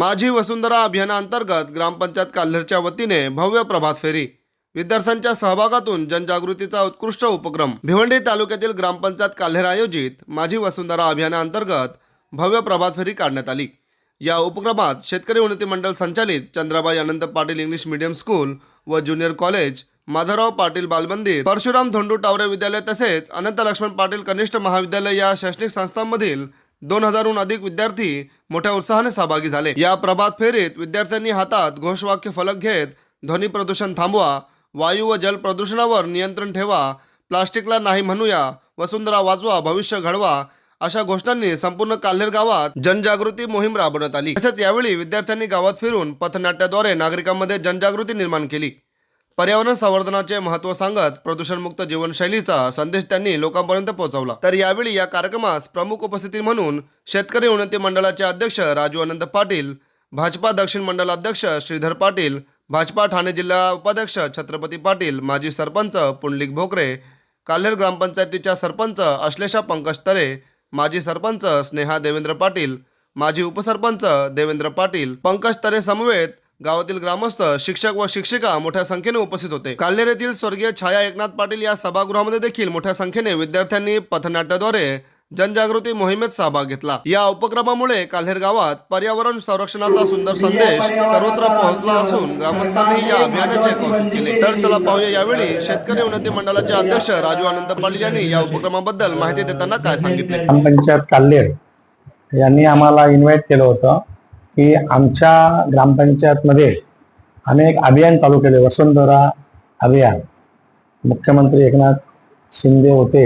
माझी वसुंधरा अभियानाअंतर्गत ग्रामपंचायत काल्हेरच्या वतीने भव्य प्रभात फेरी. विद्यार्थ्यांच्या सहभागातून जनजागृतीचा उत्कृष्ट उपक्रम भिवंडी तालुक्यातील ग्रामपंचायत काल्हेर आयोजित माझी वसुंधरा अभियानाअंतर्गत भव्य प्रभात फेरी काढण्यात आली. या उपक्रमात शेतकरी उन्नती मंडळ संचालित Chandrabai Anant Patil English medium school व ज्युनियर कॉलेज माधवराव पाटील बालमंदिर परशुराम धोंडू टावरे विद्यालय तसेच अनंत लक्ष्मण पाटील कनिष्ठ महाविद्यालय या शैक्षणिक संस्थांमधील दोन हजारहून अधिक विद्यार्थी मोठ्या उत्साहाने सहभागी झाले. या प्रभात फेरीत विद्यार्थ्यांनी हातात घोषवाक्य फलक घेत ध्वनी प्रदूषण थांबवा वायू व जल प्रदूषणावर नियंत्रण ठेवा प्लास्टिकला नाही म्हणूया वसुंधरा वाचवा भविष्य घडवा अशा घोषणांनी संपूर्ण काल्हेर गावात जनजागृती मोहीम राबवण्यात आली. तसेच यावेळी विद्यार्थ्यांनी गावात फिरून पथनाट्याद्वारे नागरिकांमध्ये जनजागृती निर्माण केली. पर्यावरण संवर्धनाचे महत्त्व सांगत प्रदूषणमुक्त जीवनशैलीचा संदेश त्यांनी लोकांपर्यंत पोहोचवला. तर यावेळी या कार्यक्रमास प्रमुख उपस्थिती म्हणून शेतकरी उन्नती मंडळाचे अध्यक्ष राजू अनंत पाटील भाजपा दक्षिण मंडल अध्यक्ष श्रीधर पाटील भाजपा ठाणे जिल्हा उपाध्यक्ष छत्रपती पाटील माजी सरपंच पुंडलिक भोकरे काल्हेर ग्रामपंचायतीच्या सरपंच अश्लेषा पंकज तरे माजी सरपंच स्नेहा देवेंद्र पाटील माजी उपसरपंच देवेंद्र पाटील पंकज तरे समवेत गावातील ग्रामस्थ शिक्षक व शिक्षिका मोठ्या संख्येने उपस्थित होते. काल्हेर येथील स्वर्गीय छाया एकनाथ पाटील या सभागृहामध्ये देखील मोठ्या संख्येने विद्यार्थ्यांनी पथनाट्याद्वारे जनजागृती मोहिमेत सहभाग घेतला. या उपक्रमामुळे काल्हेर गावात पर्यावरण संरक्षणाचा सुंदर संदेश सर्वत्र पोहोचला असून ग्रामस्थांनी या अभियानाचे कौतुक केले. तर चला पाहूया यावेळी शेतकरी उन्नती मंडळाचे अध्यक्ष राजू आनंद पाटील यांनी या उपक्रमाबद्दल माहिती देताना काय सांगितले? ग्रामपंचायत काल्हेर यांनी आम्हाला इन्व्हाइट केलं होतं. की आमच्या ग्रामपंचायतमध्ये आम्ही एक अभियान चालू केले. वसुंधरा अभियान. मुख्यमंत्री एकनाथ शिंदे होते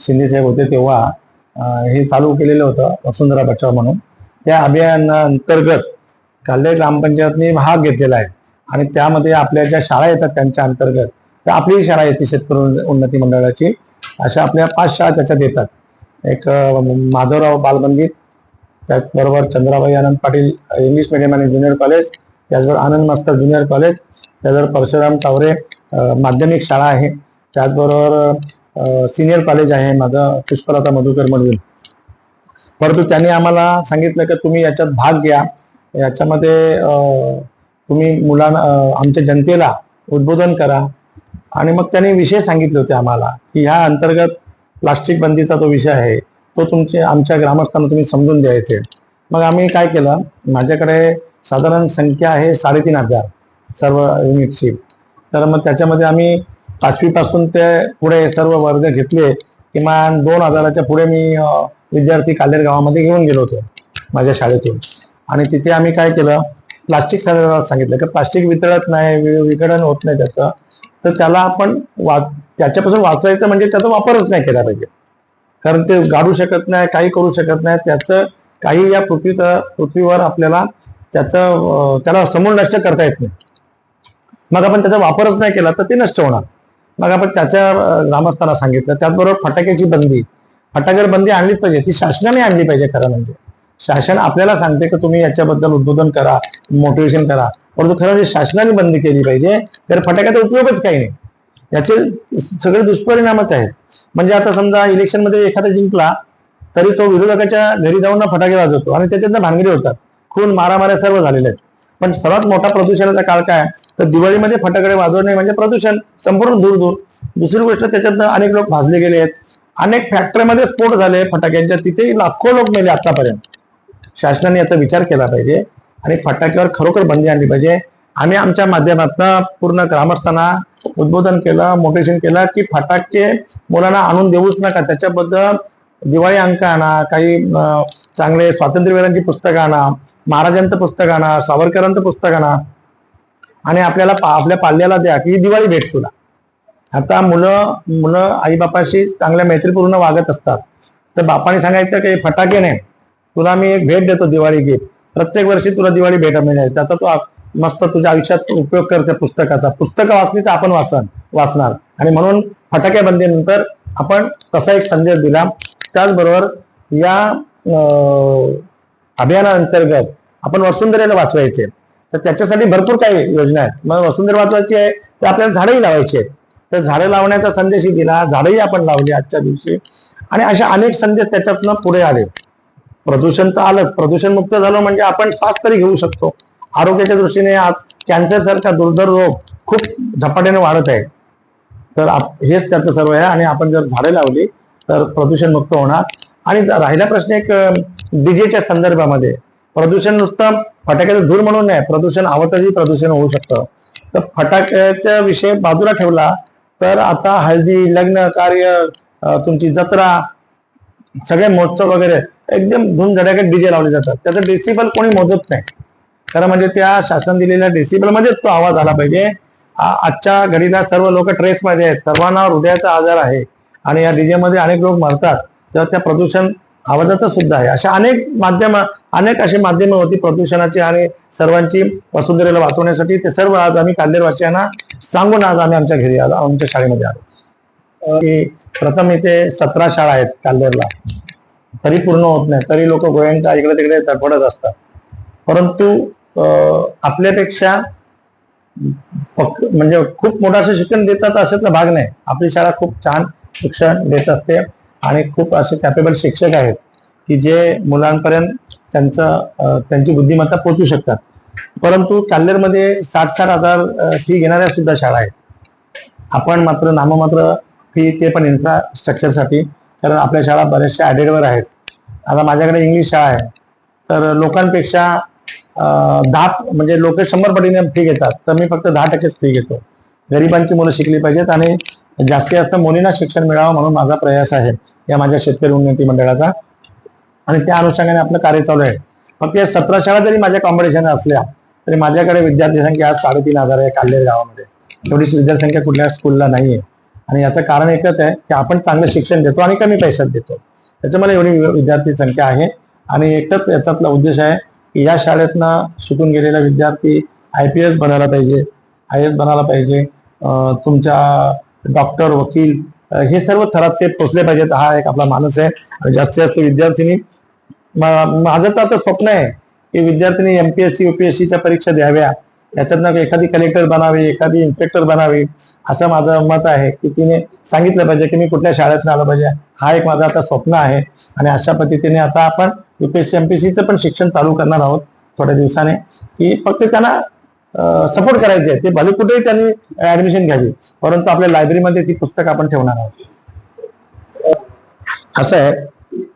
शिंदे साहेब होते तेव्हा हे चालू केलेलं होतं वसुंधरा बचाव म्हणून. त्या अभियानाअंतर्गत काल्हेर ग्रामपंचायतने भाग घेतलेला आहे. आणि त्यामध्ये आपल्या ज्या शाळा येतात त्यांच्या अंतर्गत तर आपली शाळा येते शेतकरी उन्नती मंडळाची. अशा आपल्या पाच शाळा त्याच्यात येतात. एक माधवराव बालमंदिर त्याचबरोबर चंद्राबाई आनंद पाटील इंग्लिश मिडियम आणि ज्युनियर कॉलेज त्याचबरोबर आनंद मास्तर ज्युनियर कॉलेज त्याचबरोबर परशुराम टावरे माध्यमिक शाळा आहे. त्याचबरोबर सिनियर कॉलेज आहे माझं पुष्पलता मधुकर म्हणून परंतु त्यांनी आम्हाला सांगितलं की तुम्ही याच्यात भाग घ्या. याच्यामध्ये तुम्ही मुलांना आमच्या जनतेला उद्बोधन करा. आणि मग त्यांनी विषय सांगितले होते आम्हाला की ह्या अंतर्गत प्लास्टिक बंदीचा तो विषय आहे. तो तुमचे आमच्या ग्रामस्थांना तुम्ही समजून द्यायचे मग आम्ही काय केलं माझ्याकडे साधारण संख्या आहे साडेतीन हजार सर्व युनिटची. तर मग त्याच्यामध्ये आम्ही पाचवीपासून ते पुढे सर्व वर्ग घेतले किमान दोन हजाराच्या पुढे मी विद्यार्थी कालेर गावामध्ये घेऊन गेलो होतो माझ्या शाळेतून. आणि तिथे आम्ही काय केलं प्लास्टिक संदर्भात सांगितलं की प्लास्टिक वितळत नाही वि- विघटन होत नाही त्याचं. तर त्याला आपण वा त्याच्यापासून वाचवायचं म्हणजे त्याचा वापरच नाही केला पाहिजे. कारण ते गाडू शकत नाही काही करू शकत नाही. त्याचं काही या पृथ्वी पृथ्वीवर आपल्याला त्याचं त्याला समूळ नष्ट करता येत नाही. मग आपण त्याचा वापरच नाही केला तर ते नष्ट होणार. मग आपण त्याच्या ग्रामस्थांना सांगितलं. त्याचबरोबर फटाक्याची बंदी. फटाक्यावर बंदी आणलीच पाहिजे. ती शासनाने आणली पाहिजे खरं म्हणजे. शासन आपल्याला सांगते की तुम्ही याच्याबद्दल उद्बोधन करा मोटिवेशन करा. परंतु खरं म्हणजे शासनाने बंदी केली पाहिजे. तर फटाक्याचा उपयोगच काही नाही. याचे सगळे दुष्परिणामच आहेत. म्हणजे आता समजा इलेक्शनमध्ये एखादा जिंकला तरी तो विरोधकाच्या घरी जाऊन ना फटाके वाजवतो आणि त्याच्यातनं भानगडी होतात. खून मारामाऱ्या सर्व झालेल्या आहेत. पण सर्वात मोठा प्रदूषणाचा काळ काय तर दिवाळीमध्ये फटाकडे वाजवणे म्हणजे प्रदूषण संपूर्ण दूर दूर. दुसरी गोष्ट त्याच्यातनं अनेक लोक भाजले गेले आहेत. अनेक फॅक्टरीमध्ये स्फोट झाले फटाक्यांच्या. तिथे लाखो लोक मेले आतापर्यंत. शासनाने याचा विचार केला पाहिजे आणि फटाक्यावर खरोखर बंदी आणली पाहिजे. आम्ही आमच्या माध्यमातून पूर्ण ग्रामस्थांना उद्बोधन केलं मोटिवेशन केलं की फटाके मुलांना आणून देऊच नका. त्याच्याबद्दल दिवाळी अंक आणा काही चांगले स्वातंत्र्यवीरांची पुस्तकं आणा महाराजांचं पुस्तक आणा सावरकरांचं पुस्तक आणा आणि आपल्याला पा- आपल्या पाल्याला द्या की दिवाळी भेट तुला. आता मुलं मुलं आईबापाशी चांगल्या मैत्रीपूर्ण वागत असतात. तर बापाने सांगायचं काही फटाके नाही. तुला मी एक भेट देतो दिवाळी गिफ्ट. प्रत्येक वर्षी तुला दिवाळी भेट मिळेल. त्याचा तू मस्त तुझ्या आयुष्यात उपयोग कर त्या पुस्तकाचा. पुस्तकं वाचली तर आपण वाचन वाचणार. आणि म्हणून फटाक्या बंदीनंतर आपण तसा एक संदेश दिला. त्याचबरोबर या अं, अभियानाअंतर्गत आपण वसुंधरेला वाचवायचे. तर त्याच्यासाठी भरपूर काही योजना आहेत. मग वसुंधरा वाचवायची आहे तर आपल्याला झाडंही लावायची आहेत. तर झाडं लावण्याचा संदेशही दिला झाडंही आपण लावली आजच्या दिवशी. आणि अशा अनेक संदेश त्याच्यातनं पुढे आले. प्रदूषण तर आलंच. प्रदूषण मुक्त झालं म्हणजे आपण श्वास तरी घेऊ शकतो. आरोग्याच्या दृष्टीने आज कॅन्सर सारखा दुर्धर रोग खूप झपाट्याने वाढत आहे. तर हेच त्याचं सर्व आहे आणि आपण जर झाडे लावली तर प्रदूषण मुक्त होणार. आणि राहिला प्रश्न एक डीजेच्या संदर्भामध्ये. प्रदूषण नुसतं फटाक्याचं धूर म्हणून नाही प्रदूषण आवतही प्रदूषण होऊ शकतं. तर फटाक्याच्या विषय बाजूला ठेवला तर आता हळदी लग्न कार्य तुमची जत्रा सगळे महोत्सव वगैरे एकदम धूमधडाक्यात डीजे लावले जातात. त्याचं डेसिबल कोणी मोजत नाही. खरं म्हणजे त्या शासन दिलेल्या डेसिबलमध्येच तो आवाज आला पाहिजे. आ- आजच्या घडीला सर्व लोक ट्रेसमध्ये आहेत. सर्वांना हृदयाचा आजार आहे आणि या डीजेमध्ये अनेक लोक मरतात. तेव्हा त्या प्रदूषण आवाजाचं सुद्धा आहे. अशा अनेक माध्यम अनेक अशी माध्यमं होती प्रदूषणाची आणि सर्वांची वसुंधरेला वाचवण्यासाठी. ते सर्व आज आम्ही काल्लेरवासियांना सांगून आज आम्ही आमच्या घरी आलो आमच्या शाळेमध्ये आलो. प्रथम इथे सतरा शाळा आहेत कालदेरला तरी पूर्ण होत नाही. तरी लोक गोयंका इकडे तिकडे तडफडत असतात. परंतु आपल्यापेक्षा म्हणजे खूप मोठं असं शिक्षण देतात अशातला भाग नाही. आपली शाळा खूप छान शिक्षण देत असते आणि खूप असे कॅपेबल शिक्षक आहेत की जे मुलांपर्यंत त्यांचं त्यांची बुद्धिमत्ता पोचू शकतात. परंतु काल्लेरमध्ये साठ साठ हजार फी घेणाऱ्या सुद्धा शाळा आहेत. आपण मात्र नाममात्र फी ते पण इन्फ्रास्ट्रक्चरसाठी कारण आपल्या शाळा बऱ्याचशा ॲडेडवर आहेत. आता माझ्याकडे इंग्लिश शाळा आहे. तर लोकांपेक्षा दहा म्हणजे लोक शंभर पटीने फी घेतात तर मी फक्त दहा टक्केच फी घेतो. गरिबांची मुलं शिकली पाहिजेत आणि जास्तीत जास्त मुलींना शिक्षण मिळावं म्हणून माझा प्रयास आहे या माझ्या शेतकरी उन्नती मंडळाचा. आणि त्या अनुषंगाने आपलं कार्य चालू आहे. फक्त या सतरा शाळा जरी माझ्या कॉम्पिटिशन असल्या तरी माझ्याकडे विद्यार्थी संख्या आज साडेतीन हजार आहे काढलेल्या गावामध्ये. एवढीच विद्यार्थी संख्या कुठल्या स्कूलला नाही आहे आणि याचं कारण एकच आहे की आपण चांगलं शिक्षण देतो आणि कमी पैशात देतो. त्याच्यामुळे एवढी विद्यार्थी संख्या आहे. आणि एकच याच्यातला उद्देश आहे की या शाळेतनं शिकून गेलेला विद्यार्थी आय पी एस बनायला पाहिजे आय एस बनायला पाहिजे. तुमच्या डॉक्टर वकील हे सर्व थरात ते पोचले पाहिजेत. हा एक आपला माणूस आहे. आणि जास्तीत जास्त विद्यार्थिनी मा- माझं तर आता स्वप्न आहे की विद्यार्थिनी एमपीएससी युपीएससीच्या परीक्षा द्याव्या. याच्यातनं एखादी कलेक्टर बनावी एखादी इन्स्पेक्टर बनावी असं माझं मत आहे की तिने सांगितलं पाहिजे की मी कुठल्या शाळेतनं आलं पाहिजे. हा एक माझा आता स्वप्न आहे आणि अशा पद्धतीने आता आपण युपीएससी एमपीसीचं पण शिक्षण चालू करणार आहोत थोड्या दिवसाने की फक्त त्यांना सपोर्ट करायचे आहे. ते भले कुठेही त्यांनी ऍडमिशन घ्यावी परंतु आपल्या लायब्ररीमध्ये ती पुस्तक आपण ठेवणार आहोत. असं आहे.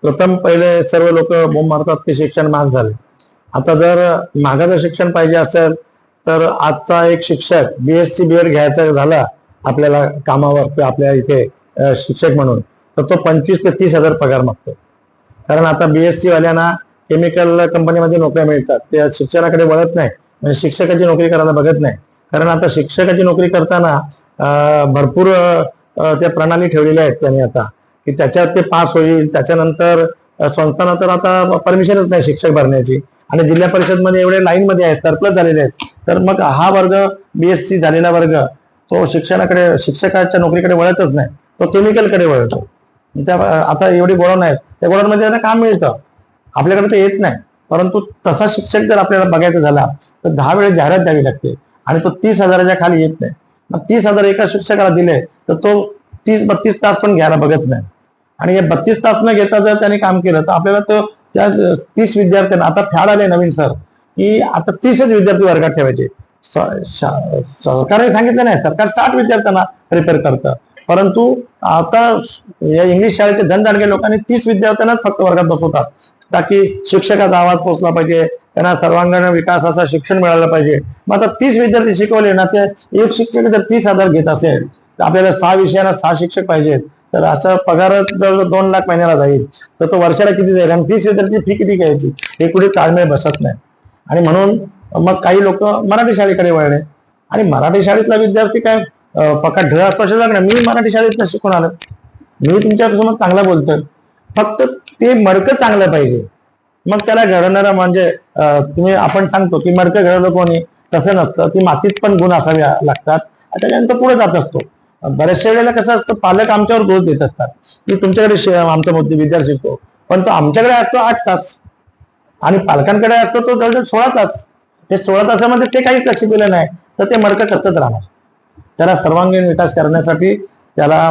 प्रथम पहिले सर्व लोक बोंब मारतात की शिक्षण महाग झाले. आता जर महागाचं शिक्षण पाहिजे असेल तर आजचा एक शिक्षक बीएससी बी एड घ्यायचा झाला आपल्याला कामावर किंवा आपल्या इथे शिक्षक म्हणून तर तो पंचवीस ते तीस हजार पगार मागतो. कारण आता बीएससी वाल्यांना केमिकल कंपनीमध्ये नोकऱ्या मिळतात. ते शिक्षणाकडे वळत नाही. म्हणजे शिक्षकाची नोकरी करायला बघत नाही. कारण आता शिक्षकाची नोकरी करताना भरपूर त्या प्रणाली ठेवलेल्या आहेत त्यांनी आता की त्याच्यात ते पास होईल. त्याच्यानंतर अं, संस्थांना तर आता परमिशनच नाही शिक्षक भरण्याची. आणि जिल्हा परिषदमध्ये एवढे लाईनमध्ये आहेत सरप्लस झालेले आहेत. तर मग हा वर्ग बीएससी झालेला वर्ग तो शिक्षणाकडे शिक्षकाच्या नोकरीकडे वळतच नाही. तो केमिकलकडे वळतो. त्या आता एवढी गोळण आहेत. त्या गोळांमध्ये त्यांना काम मिळतं. आपल्याकडे ते येत नाही. परंतु तसा शिक्षक जर आपल्याला बघायचा झाला तर दहा वेळेस जाहिरात द्यावी लागते. आणि तो तीस हजाराच्या खाली येत नाही. मग तीस हजार एका शिक्षकाला दिले तर तो तीस बत्तीस तास पण घ्यायला बघत नाही. आणि हे बत्तीस तास न घेता जर त्याने काम केलं तर आपल्याला तो त्या तीस विद्यार्थ्यांना आता फॅड आले नवीन सर की आता तीसच विद्यार्थी वर्गात ठेवायचे. शा- सरकारने सांगितलं नाही सरकार साठ विद्यार्थ्यांना प्रिपेअर करतं. परंतु आता या इंग्लिश शाळेचे धनदाडके लोकांनी तीस विद्यार्थ्यांनाच फक्त वर्गात बसवतात. ताकी शिक्षकाचा आवाज पोहोचला पाहिजे त्यांना सर्वांगीण विकासाचं शिक्षण मिळालं पाहिजे. मग आता तीस विद्यार्थी शिकवले ना ते एक शिक्षक जर तीस हजार घेत असेल तर आपल्याला सहा विषयांना सहा शिक्षक पाहिजेत. तर असा पगार जर दोन लाख महिन्याला जाईल तर तो वर्षाला किती जाईल? आणि तीस हजारची फी किती घ्यायची? हे कुठे ताळमेळ बसत नाही. आणि म्हणून मग काही लोक मराठी शाळेकडे वळले. आणि मराठी शाळेतला विद्यार्थी काय? पक्का ढळ असतो लागणार मी मराठी शाळेतनं शिकून आलो. मी तुमच्यासमोर चांगला बोलतोय. फक्त ते मडकं चांगलं पाहिजे. मग त्याला घडवणारा म्हणजे तुम्ही आपण सांगतो की मडकं घडवलं कोणी तसं नसतं. की मातीत पण गुण असावे लागतात. आणि त्याच्यानंतर पुढे जात असतो. बऱ्याचशा वेळेला कसं असतं पालक आमच्यावर दोष देत असतात. की तुमच्याकडे शे- आमचा मुद्दे विद्यार्थी शिकतो. पण तो आमच्याकडे असतो आठ तास. आणि पालकांकडे असतो तो जवळजवळ सोळा तास. हे सोळा तासामध्ये ते काहीच लक्ष दिलं नाही तर ते मडकं कच्चच राहणार. त्याला सर्वांगीण विकास करण्यासाठी त्याला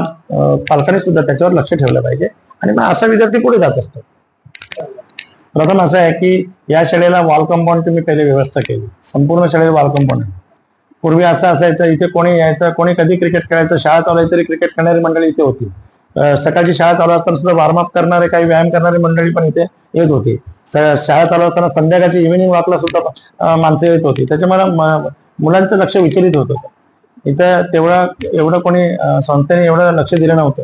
पालकांनी सुद्धा त्याच्यावर लक्ष ठेवलं पाहिजे. आणि मग असा विद्यार्थी पुढे जात असतो. प्रथम असं आहे की या शाळेला वॉल कंपाऊंडची मी पहिले व्यवस्था केली. संपूर्ण शाळेला वॉल कंपाऊंड आहे. पूर्वी असं असायचं इथे कोणी यायचं कोणी कधी क्रिकेट खेळायचं शाळा चालू तरी क्रिकेट खेळणारी मंडळी इथे होती. सकाळची शाळा चालू असताना सुद्धा वॉर्मअप करणारे काही व्यायाम करणारी मंडळी पण इथे येत होती. शाळा चालू असताना संध्याकाळची इव्हिनिंग वॉकला सुद्धा माणसं येत होती. त्याच्यामुळे मुलांचं लक्ष विचलित होत होतं. इथं तेवढं एवढं कोणी संस्थेने एवढं लक्ष दिलं नव्हतं.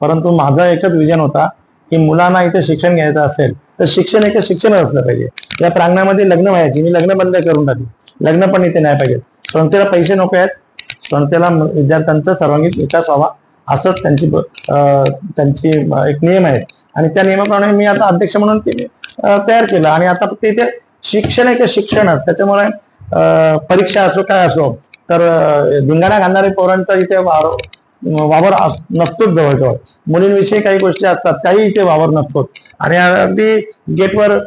परंतु माझा एकच विजन होता की मुलांना इथे शिक्षण घ्यायचं असेल तर शिक्षण एकच शिक्षणच असलं पाहिजे. या प्रांगणामध्ये लग्न व्हायची. मी लग्न बंद करून टाकली. लग्न पण इथे नाही पाहिजे संस्थेला पैसे नको आहेत. संस्थेला विद्यार्थ्यांचा सर्वांगीण विकास व्हावा असंच त्यांची त्यांची एक नियम आहे. आणि त्या नियमाप्रमाणे मी आता अध्यक्ष म्हणून ते तयार केलं. आणि आता फक्त इथे शिक्षण एक शिक्षणच त्याच्यामुळे परीक्षा असो काय असो तर धिंगाणा घालणारे पोरांचा इथे वावर वावर अस- नसतोच जवळजवळ. मुलींविषयी काही गोष्टी असतात काही इथे वावर नसतोच. आणि अगदी गेटवर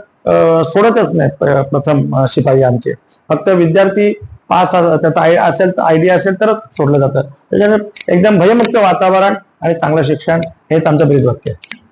सोडतच नाहीत प्रथम शिपाई आमचे. फक्त विद्यार्थी पास त्याचा आय असेल तर आयडिया असेल तरच सोडलं जातं. त्याच्यामुळे एकदम भयमुक्त वातावरण आणि चांगलं शिक्षण हेच आमचं ब्रीज वाक्य आहे.